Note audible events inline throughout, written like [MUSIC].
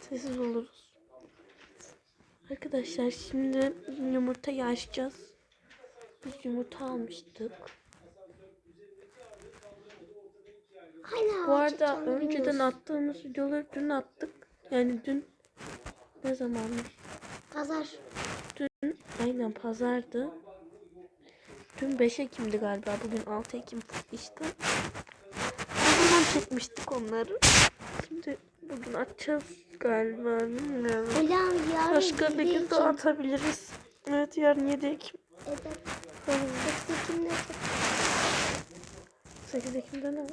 Sessiz oluruz. Arkadaşlar şimdi yumurta açacağız. Biz yumurta almıştık. Aynen. Bu arada önceden attığımız videoları dün attık. Yani dün ne zamanmış? Pazar. Dün aynen pazardı. Dün 5 Ekim'di galiba. Bugün 6 Ekim işte. O zaman çekmiştik onları. Şimdi bugün atacağız galiba. Bilmiyorum. Hocam yarın Başka bir gün de atabiliriz. Evet yarın 7 Ekim. Evet. Sekiz Ekim'de 8 Ekim'de ne var?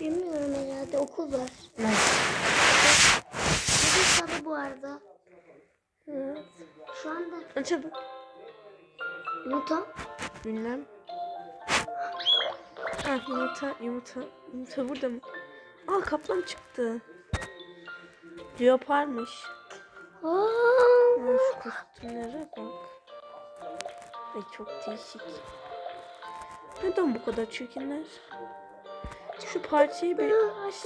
bilmiyorum herhalde okul var. Ne? Bugün salı bu arada. Evet. Şu anda Acaba yumurta. bilmem. Ah yumurta yumurta. Yumurta burada mı? Aa kaplan çıktı. Leoparmış. Aa, şu kostümlere bak. Ay çok değişik. Neden bu kadar çirkinler? Şu partiye bir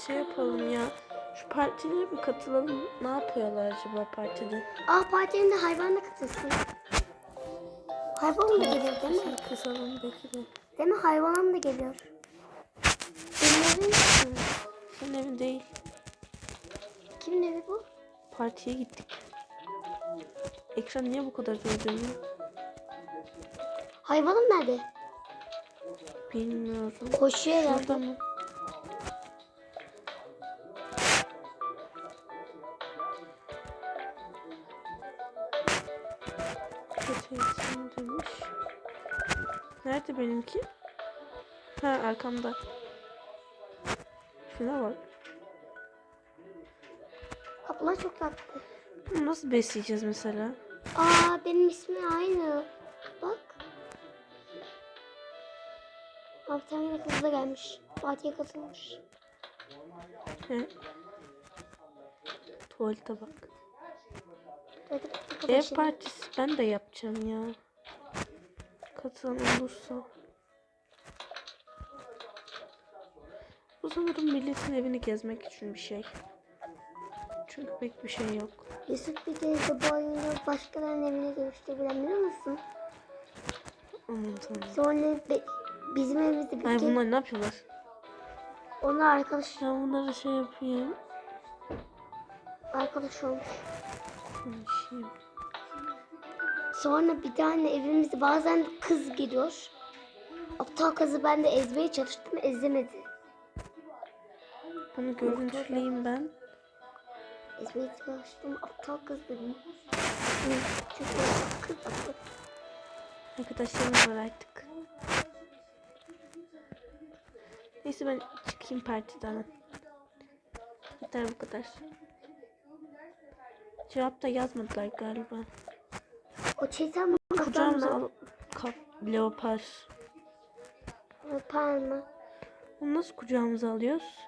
şey yapalım ya. Şu partilere bir katılalım. Ne yapıyorlar acaba partide? Aa partilerinde hayvan da katılsın. Hayvan da geliyor değil mi? Kısalım bekle. Değil mi? Hayvan da geliyor. Evim Senin evin değil. kimin evi bu? Partiye gittik. Ekran niye bu kadar dönüyor? Hayvanım nerede? Bilmiyorum. Koşuyor Şurada herhalde. mı? Eğitim demiş. Nerede benimki? Ha arkamda. Şuna bak. Kaplan çok tatlı. Bunu nasıl besleyeceğiz mesela? Aa benim ismim aynı. Bak. Aa, bir tane de kız da gelmiş. Partiye katılmış. He. Tuvalete bak. Ev partisi ben de yapacağım ya. Katılan olursa. Bu sanırım milletin evini gezmek için bir şey. Çünkü pek bir şey yok. Yusuf bir kez de bu oyunu başkalarının evine dönüştürebilen biliyor musun? Aman tanrım. Sonra be- bizim evimizde bir Ay kez bunlar ne yapıyorlar? onlar arkadaş Ben bunları şey yapayım. arkadaş olmuş. Konuşayım. Sonra bir tane evimizde bazen kız geliyor. Aptal kızı ben de ezmeye çalıştım ezemedi. Bunu görüntüleyeyim ben. Ezmeye çalıştım aptal kız dedim. Hı, Çünkü kız aptal. Arkadaşlarım var artık. Neyse ben çıkayım partiden. Yeter bu kadar. Cevap da yazmadılar galiba. O çetem mi Kucağımıza al kap leopar. Yapar mı? Bunu nasıl kucağımıza alıyoruz?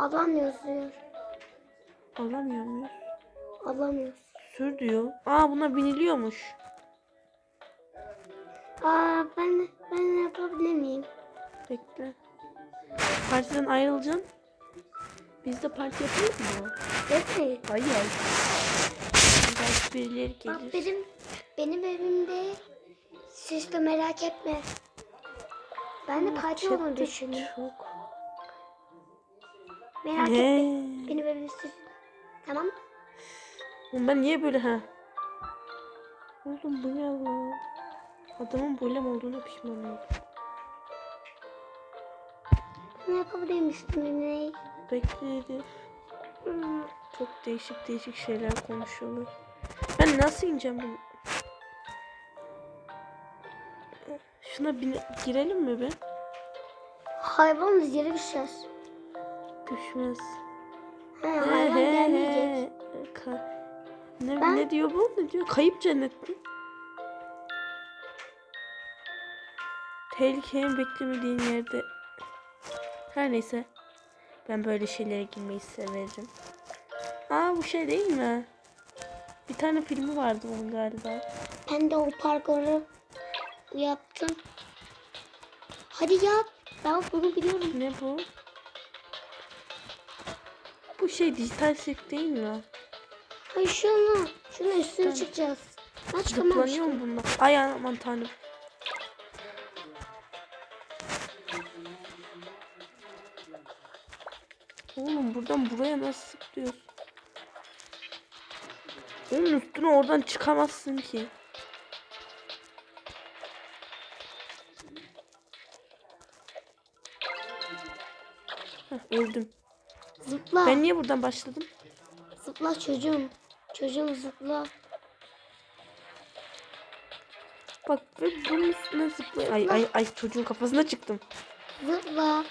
Alamıyoruz diyor. Alamıyor muyuz? Alamıyoruz. Sür diyor. Aa buna biniliyormuş. Aa ben ben yapabilir miyim? Bekle. Partiden ayrılacaksın. Biz de parti yapalım mı? Yapmayın. Hayır. Belki birileri Bak gelir. benim benim evimde süslü merak etme. Ben de parti olduğunu düşündüm. Çok. Merak Ne? etme. Benim evim süslü. Tamam mı? Ben niye böyle ha? Oğlum bu ne lan? Adamın böyle olduğuna pişman oldum. Ne yapabilir misin ne? Bekle Elif. Hmm, Çok değişik değişik şeyler konuşuyorlar. Ben nasıl ineceğim bunu? Şuna bin girelim mi be? Hayvan yere düşer. Düşmez. He, He, hayvan he, gelmeyecek. he. Ka- ne, Ben- ne diyor bu? Ne diyor? Kayıp cennet mi? Tehlikeye beklemediğin yerde. Her neyse. Ben böyle şeylere girmeyi severim. Aa bu şey değil mi? Bir tane filmi vardı onun galiba. Ben de o parkuru yaptım. Hadi yap. Ben bunu biliyorum. Ne bu? Bu şey dijital sirk değil mi? Ay şunu. Şunun üstüne Tamam. çıkacağız. Ben Zıplanıyor mu bunlar? Ay aman tanrım. Oğlum buradan buraya nasıl zıplıyorsun? Onun üstüne oradan çıkamazsın ki. Heh, öldüm. Zıpla. Ben niye buradan başladım? Zıpla çocuğum. Çocuğum zıpla. Bak ve bunun üstüne zıplay. Ay ay ay çocuğun kafasına çıktım. Zıpla.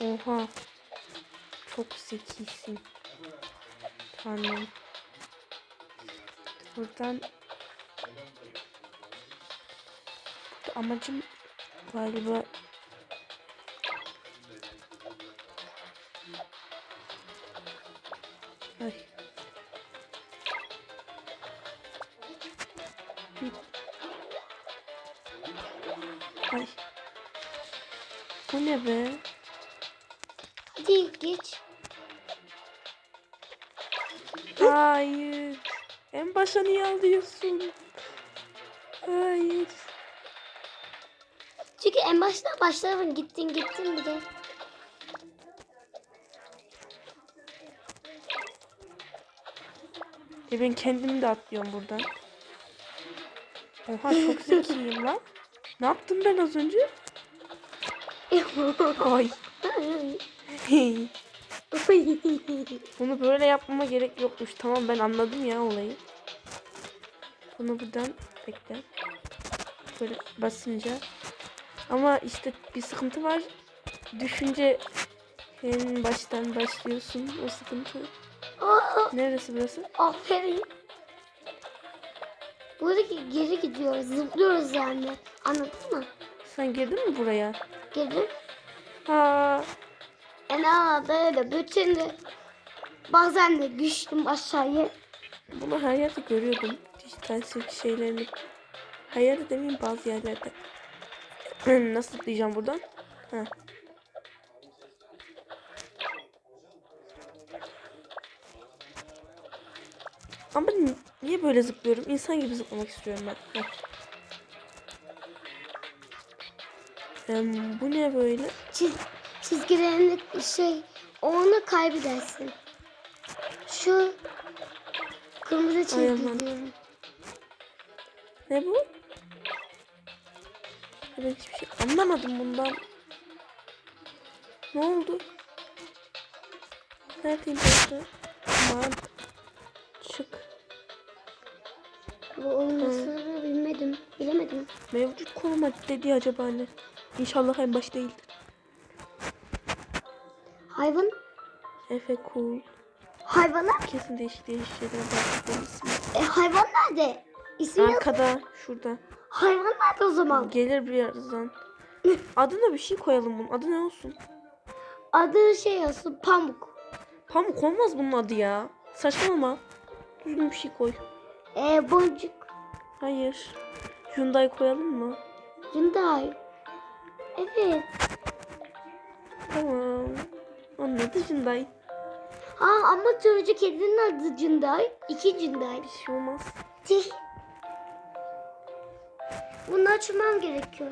Oha. Çok zekisin. Tanrım. Buradan Burada amacım galiba Ay. Bu ne be? Hadi geç. Hayır. En başa niye alıyorsun? Hayır. Çünkü en başta başladın gittin gittin bir de. E ben kendimi de atlıyorum buradan. Oha çok zekiyim lan. Ne yaptım ben az önce? [LAUGHS] Ay. [LAUGHS] Bunu böyle yapmama gerek yokmuş. Tamam ben anladım ya olayı. Bunu buradan bekle. Böyle basınca. Ama işte bir sıkıntı var. Düşünce en baştan başlıyorsun o sıkıntı. [LAUGHS] Neresi burası? Aferin. Buradaki geri gidiyoruz. Zıplıyoruz yani. Anladın mı? Sen girdin mi buraya? Geri. Ha, Ena böyle bütün de bazen de düştüm aşağıya. bunu her yerde görüyordum. Dijital silk şeylerini. Her yerde demeyeyim bazı yerlerde. [CLEARS THROAT] Nasıl diyeceğim buradan? Ha. Ama ni- niye böyle zıplıyorum? İnsan gibi zıplamak istiyorum ben. Heh. Em, bu ne böyle? Çiz, çizgilerini şey onu kaybedersin. Şu kırmızı çizgi diyorum. Ne bu? Ben hiçbir şey anlamadım bundan. Ne oldu? Neredeyim ben? Aman. Çık. Bu olmasını bilmedim. Bilemedim. Mevcut koruma dediği acaba ne? İnşallah en baş değildir. Hayvan Efe cool. hayvanlar Kesin değişik değişik şeyler e, hayvan nerede? İsmi yok. Arkada şurada. Hayvan nerede o zaman? Gelir birazdan. [LAUGHS] Adına bir şey koyalım bunun. Adı ne olsun? Adı şey olsun pamuk. Pamuk olmaz bunun adı ya. Saçmalama. Düzgün bir şey koy. E, boncuk. Hayır. Hyundai koyalım mı? Hyundai. Evet. Tamam. Anladı Hyundai. Ha ama çocuk kedinin adı Hyundai. İki Hyundai. Bir şey olmaz. Tih. Bunu açmam gerekiyor.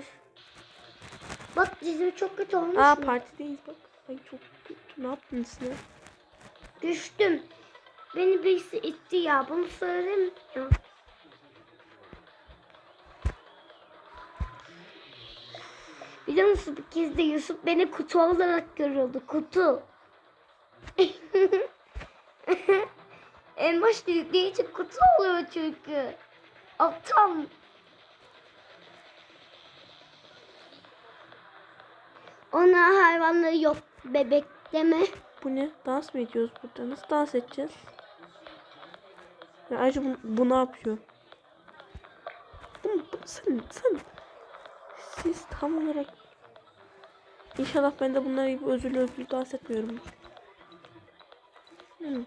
Bak dizim çok kötü olmuş Aa mu? partideyiz bak. Ay çok kötü. Ne yaptın size? Düştüm. Beni birisi itti ya. Bunu söyledim ya. Biliyor musun bir kez de Yusuf beni kutu olarak görüyordu. Kutu. [LAUGHS] en başta yükleyici kutu oluyor çünkü. Aptal. Ona hayvanları yok bebek deme. Bu ne? Dans mı ediyoruz burada? Nasıl dans edeceğiz? Ya ayrıca bu, bu ne yapıyor? Sen, sen, siz tam olarak İnşallah ben de bunlar gibi özürlü özürlü dans etmiyorum. Hmm.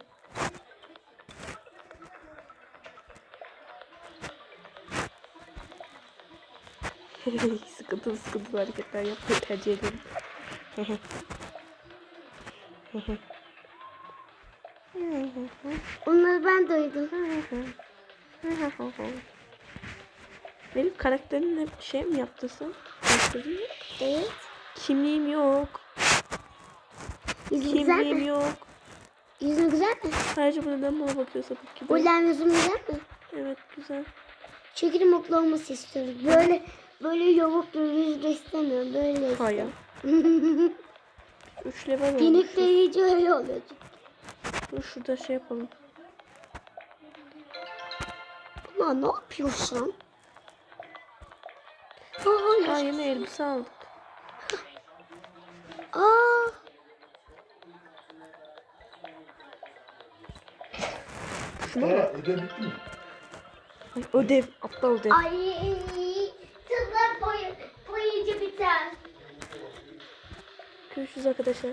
[LAUGHS] sıkıntılı sıkıntılı hareketler yapmayı tercih ederim. [LAUGHS] Onları ben duydum. [LAUGHS] Benim karakterimle şey mi yaptın sen? Gösterdin mi? Evet. Kimliğim yok. Yüzün güzel Kimliğim mi? yok. Yüzün güzel mi? Sadece bu neden bana bakıyor sapık gibi. Ulan yüzün güzel mi? Evet güzel. Çünkü mutlu olması istiyorum. Böyle böyle yamuk bir yüz de istemiyorum. Böyle Hayır. istiyorum. Üç level olmuş. Binik de iyice öyle oluyor. Dur şurada şey yapalım. Ulan ne yapıyorsun? Aa, Aa Aa, yeni elbise aldık. Aa, Sara ödev bitti mi? Ay, ödev. Aptal ödev. ay, kızlar boy, boyayıcı biter. Görüşürüz arkadaşlar.